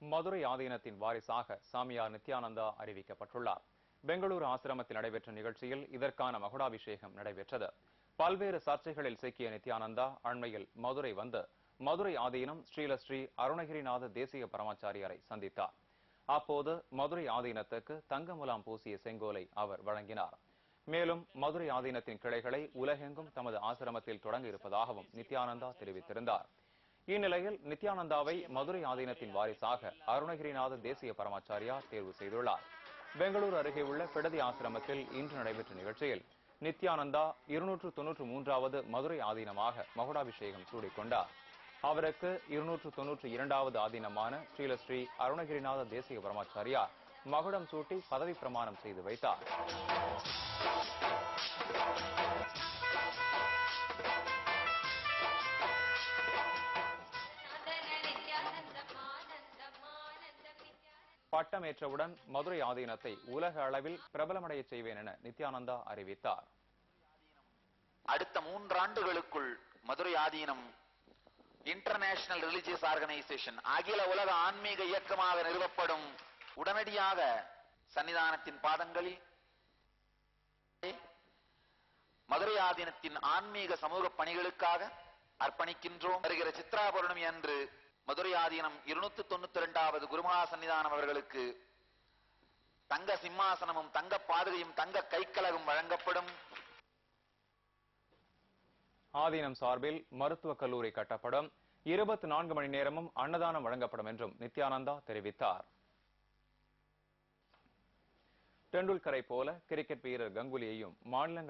மதுரை ஆதீனத்தின் வாரிசாக சாமியார் நித்யானந்தா அறிவிக்கப்பட்டுள்ளார். பெங்களூரு ஆசிரமத்தில் நடைபெற்ற நிகழ்ச்சியில் இதற்கான மகுடாபிஷேகம் நடைபெற்றது. பல்வேறு சர்ச்சைகளில் சிக்கிய நித்யானந்தா அண்மையில் மதுரை வந்து மதுரை ஆதீனம் ஸ்ரீலஸ்ரீ அருணகிரிநாத தேசிய பரமாச்சாரியாரை சந்தித்தார். அப்போது மதுரை ஆதீனத்துக்கு தங்க முலாம் பூசிய செங்கோலை அவர் வழங்கினார். மேலும் மதுரை ஆதீனத்தின் கிளைகளை உலகெங்கும் தமது ஆசிரமத்தில் தொடங்க இருப்பதாகவும் நித்யானந்தா தெரிவித்திருந்தார். இந்நிலையில் நித்யானந்தாவை மதுரை ஆதீனத்தின் வாரிசாக அருணகிரிநாத தேசிய பரமாச்சாரியா தேர்வு செய்துள்ளார். பெங்களூரு அருகே உள்ள பிடதி ஆசிரமத்தில் இன்று நடைபெற்ற நிகழ்ச்சியில் நித்யானந்தா இருநூற்று தொன்னூற்று மூன்றாவது மதுரை ஆதீனமாக மகுடாபிஷேகம் சூடிக்கொண்டார். அவருக்கு இருநூற்று தொன்னூற்று இரண்டாவது ஆதீனமான ஸ்ரீலஸ்ரீ அருணகிரிநாத தேசிய பரமாச்சாரியார் மகுடம் சூட்டி பதவி பிரமாணம் செய்து வைத்தார். பட்டமேற்றவுடன் மதுரை ஆதீனத்தை உலக அளவில் பிரபலமடைய செய்வேன் என நித்யானந்தா அறிவித்தார். அடுத்த மூன்றாண்டுகளுக்குள் Madurai Adheenam international religious organisation அகில உலக ஆன்மீக இயக்கமாக நிறுவப்படும் உடனடியாக சன்னிதானத்தின் பாதங்களில் மதுரை ஆதீனத்தின் ஆன்மீக சமூக பணிகளுக்காக அர்ப்பணிக்கின்றோம். வருகிற சித்ரா பௌர்ணமி அன்று மதுரை ஆதீனம் இருநூத்தி தொண்ணூத்தி இரண்டாவது குருமகா சன்னிதானம் அவர்களுக்கு தங்க சிம்மாசனமும் தங்க பாதுகையும் தங்க கைக்கலகம் வழங்கப்படும். ஆதீனம் சார்பில் மருத்துவக் கல்லூரி கட்டப்படும். இருபத்தி நான்கு மணி நேரமும் அன்னதானம் வழங்கப்படும் என்றும் நித்யானந்தா தெரிவித்தார். டெண்டுல்கரை போல கிரிக்கெட் வீரர் கங்குலியையும் மாநிலங்கள்